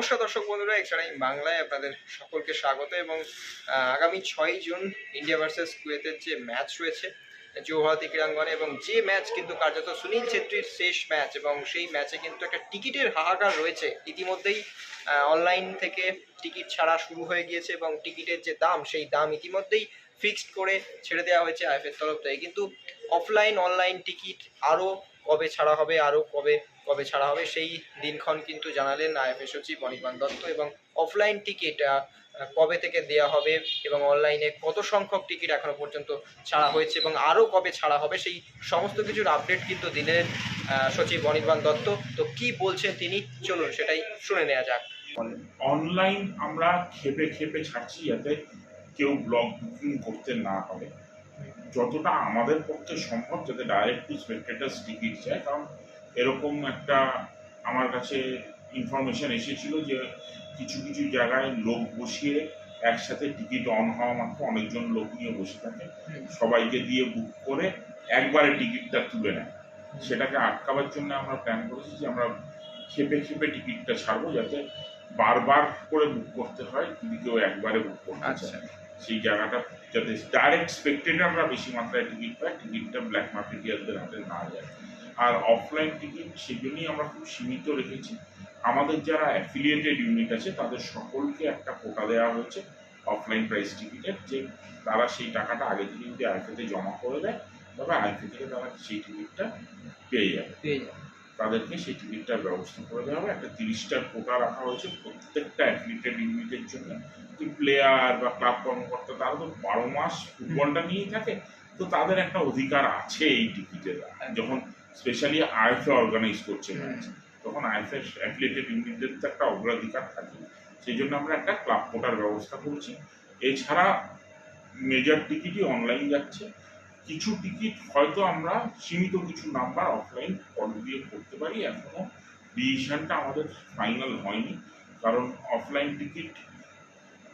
নমস্কার দর্শক বন্ধুরা এক্সট্রা বাংলায় আপনাদের সকলকে স্বাগত এবং আগামী ছয় জুন ইন্ডিয়া ভার্সেস কুয়েতের যে ম্যাচ রয়েছে যৌভারতী ক্রীড়াঙ্গনে এবং যে ম্যাচ কিন্তু কার্যত সুনীল ছেত্রীর শেষ ম্যাচ এবং সেই ম্যাচে কিন্তু একটা টিকিটের হাহাকার রয়েছে। ইতিমধ্যেই অনলাইন থেকে টিকিট ছাড়া শুরু হয়ে গিয়েছে এবং টিকিটের যে দাম, সেই দাম ইতিমধ্যেই ফিক্সড করে ছেড়ে দেওয়া হয়েছে আইএফের তরফ থেকে। কিন্তু অফলাইন অনলাইন টিকিট আরও কবে ছাড়া হবে, আরও কবে কবে ছাড়া হবে, সেই দিনক্ষণ কিন্তু জানালেন আইএফএ সচিব অনির্বাণ দত্ত এবং অফলাইন টিকিট কবে থেকে দেওয়া হবে এবং অনলাইনে কত সংখ্যক টিকিট এখনও পর্যন্ত ছাড়া হয়েছে এবং আরও কবে ছাড়া হবে, সেই সমস্ত কিছুর আপডেট কিন্তু দিলেন সচিব অনির্বাণ দত্ত। তো কি বলছেন তিনি? চলুন সেটাই শুনে নেওয়া যাক। অনলাইন আমরা খেপে খেপে ছাড়ছি যাতে কেউ ব্লগ বুকিং করতে না পারে। যতটা আমাদের পক্ষে সম্ভব যাতে ডাইরেক্ট টু স্পেক্টেটার্স টিকিট যায় কারণ এরকম একটা আমার কাছে ইনফরমেশন এসেছিল যে কিছু কিছু জায়গায় লোক বসিয়ে একসাথে টিকিট অন হওয়া মাত্র অনেকজন লোক নিয়ে বসে থাকে। সবাইকে দিয়ে বুক করে একবারে টিকিটটা তুলে নেয়। সেটাকে আটকাবার জন্য আমরা প্ল্যান করেছি যে আমরা খেপে খেপে টিকিটটা ছাড়বো যাতে বারবার করে বুক করতে হয় যদি কেউ একবারে বুক করতে আচ্ছা। চায় সেই জায়গাটা যাতে ডাইরেক্ট স্পেক্টেটাররা বেশি মাত্রায় টিকিট পায় টিকিটটা ব্ল্যাক মার্কেটিয়ারদের হাতে না যায়। আর অফলাইন টিকিট সেজন্যই আমরা খুব সীমিত রেখেছি। আমাদের যারা অ্যাফিলিয়েটেড ইউনিট আছে, তাদের সকলকে একটা কোটা দেওয়া হয়েছে অফলাইন প্রাইস টিকিটের যে তারা সেই টাকাটা আগে থেকে যদি আইফেতে জমা করে দেয়, তবে আইফে থেকে তারা সেই টিকিটটা পেয়ে যাবে। পেয়ে যাবেন। তাদেরকে সেই টিকিটটার ব্যবস্থা করে দেওয়া হবে। একটা তিরিশটার কোটা রাখা হয়েছে প্রত্যেকটা অ্যাথলিটেড ইউনিটের জন্য। কি প্লেয়ার বা ক্লাব কর্মকর্তা তারা তো বারো মাস ফুটবলটা নিয়েই থাকে। তো তাদের একটা অধিকার আছে এই টিকিটের। যখন স্পেশালি আইএফএ অর্গানাইজ করছে ম্যাচ তখন আইএফএ অ্যাথলেটেড ইউনিটদের তো একটা অগ্রাধিকার থাকে। সেই জন্য আমরা একটা ক্লাব কোটার ব্যবস্থা করছি। এছাড়া মেজর টিকিটই অনলাইন যাচ্ছে। কিছু টিকিট হয়তো আমরা সীমিত কিছু নাম্বার অফলাইন কল দিয়ে করতে পারি এখনও ডিসিশনটা আমাদের ফাইনাল হয়নি কারণ অফলাইন টিকিট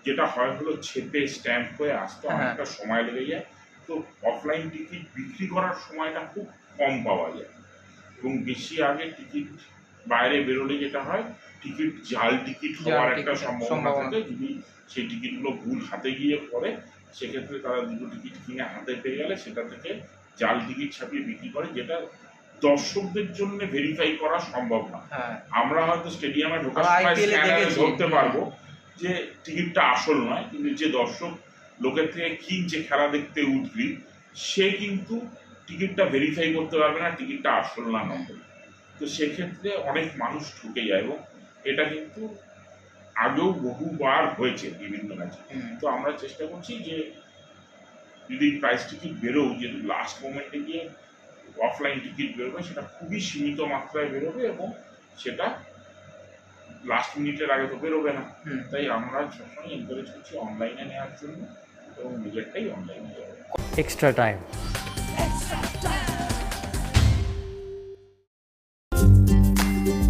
যেটা হয় হলো ছেপে স্ট্যাম্প হয়ে আসতে হ্যাঁ। অনেকটা সময় লেগে যায় তো অফলাইন টিকিট বিক্রি করার সময়টা খুব কম পাওয়া যায় এবং বেশি আগে টিকিট বাইরে বেরোলে যেটা হয় টিকিট জাল টিকিট হওয়ার একটা সম্ভাবনা সম্ভাবনা। থাকে যদি সেই টিকিটগুলো ভুল হাতে গিয়ে পড়ে সেক্ষেত্রে তারা দুটো টিকিট কিনে হাতে পেয়ে গেলে সেটা থেকে জাল টিকিট ছাপিয়ে বিক্রি করে যেটা দর্শকদের জন্য ভেরিফাই করা সম্ভব না। হ্যাঁ। আমরা হয়তো স্টেডিয়ামে ঢোকার সময় স্ক্যানারে ধরতে পারব যে টিকিটটা আসল নয় কিন্তু যে দর্শক লোকের থেকে কিনছে খেলা দেখতে উদ্গ্রীব সে কিন্তু টিকিটটা ভেরিফাই করতে পারবে না টিকিটটা আসল না নকল তো সেক্ষেত্রে অনেক মানুষ ঠকে যায় এবং এটা কিন্তু আগেও বহুবার হয়েছে বিভিন্ন হুম। তো আমরা চেষ্টা করছি যে যদি প্রাইস টিকিট বেরোও যে লাস্ট মোমেন্টে গিয়ে অফলাইন টিকিট বেরোবে সেটা খুবই সীমিত মাত্রায় বেরোবে এবং সেটা লাস্ট মিনিটের আগে তো বেরোবে না। হুম। তাই আমরা সবসময় এনকারেজ করছি অনলাইনে নেওয়ার জন্য এবং নিজেরটাই অনলাইনে এক্সট্রা extra